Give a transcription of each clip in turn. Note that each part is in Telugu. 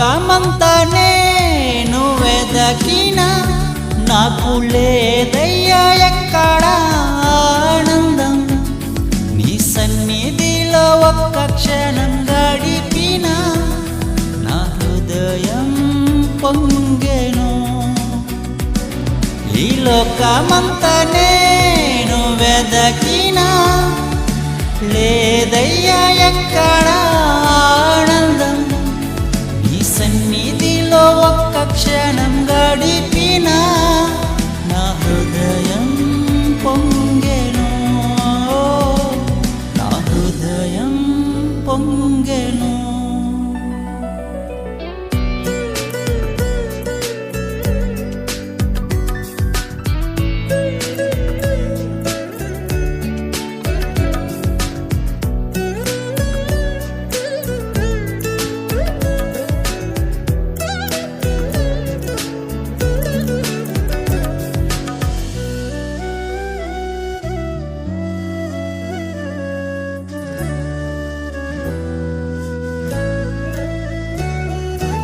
లోకమంతా నేను వెదకిన నాకు లేదయ్యా ఎక్కడ ఆనందం? నీ సన్నిధిలో ఒక్క క్షణం గడిపిన నా హృదయం పొంగెను. ఈ లోకమంతా నేను వెదకినా లేదయ్యా ఎక్కడ ఆనందం? పొంగెను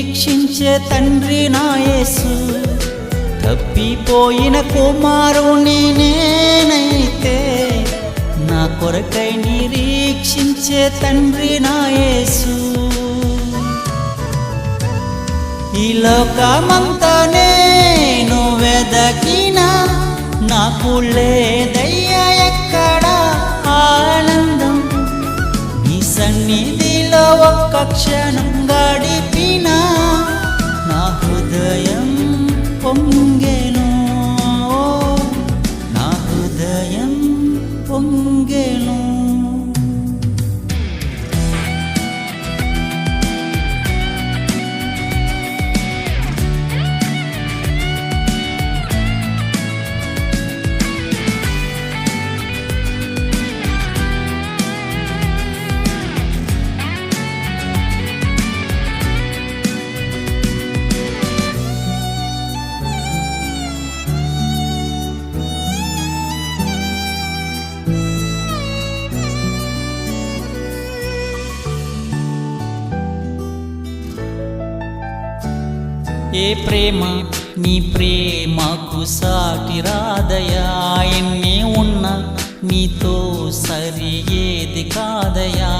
వీక్షించే తండ్రి నాయసు తప్పిపోయిన కుమారుని నేనైతే నా కొరకై నిరీక్షించే తండ్రి నాయసు ఈ లోకమంతా నేను వెదకిన నాకు లేదయ్యా ఎక్కడ ఆనందం. నీ సన్నిధిలో ఒక్క క్షణం గడిపిన నా హృదయం పొంగెను. నా హృదయం పొంగెను. ఏ ప్రేమ? నీ ప్రేమకు సాటి రాదయా? ఎన్ని ఉన్నా నీతో సరి ఏది కాదయా?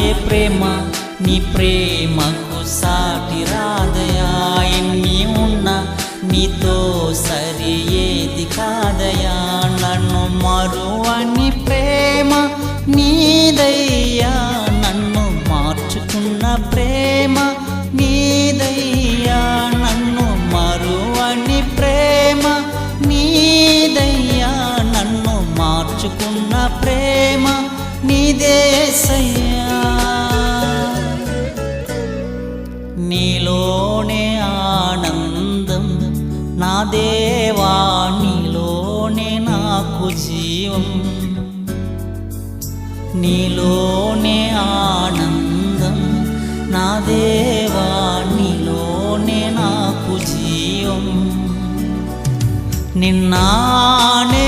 ఏ ప్రేమ? నీ ప్రేమకు సాటి రాదయా? ఎన్ని ఉన్నా నీతో సరి ఏది కాదయా? నన్ను మరువని నీదేసయ్యా నీలోనే ఆనందం నా దేవా నీలోనే నాకు జీవం. నీలోనే ఆనందం నా దేవా నీలోనే నాకు జీవం. నిన్నానే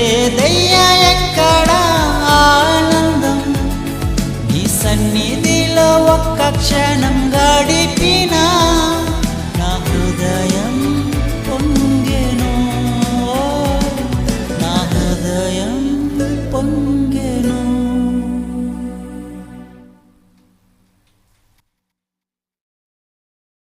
ക്ഷണം കാടി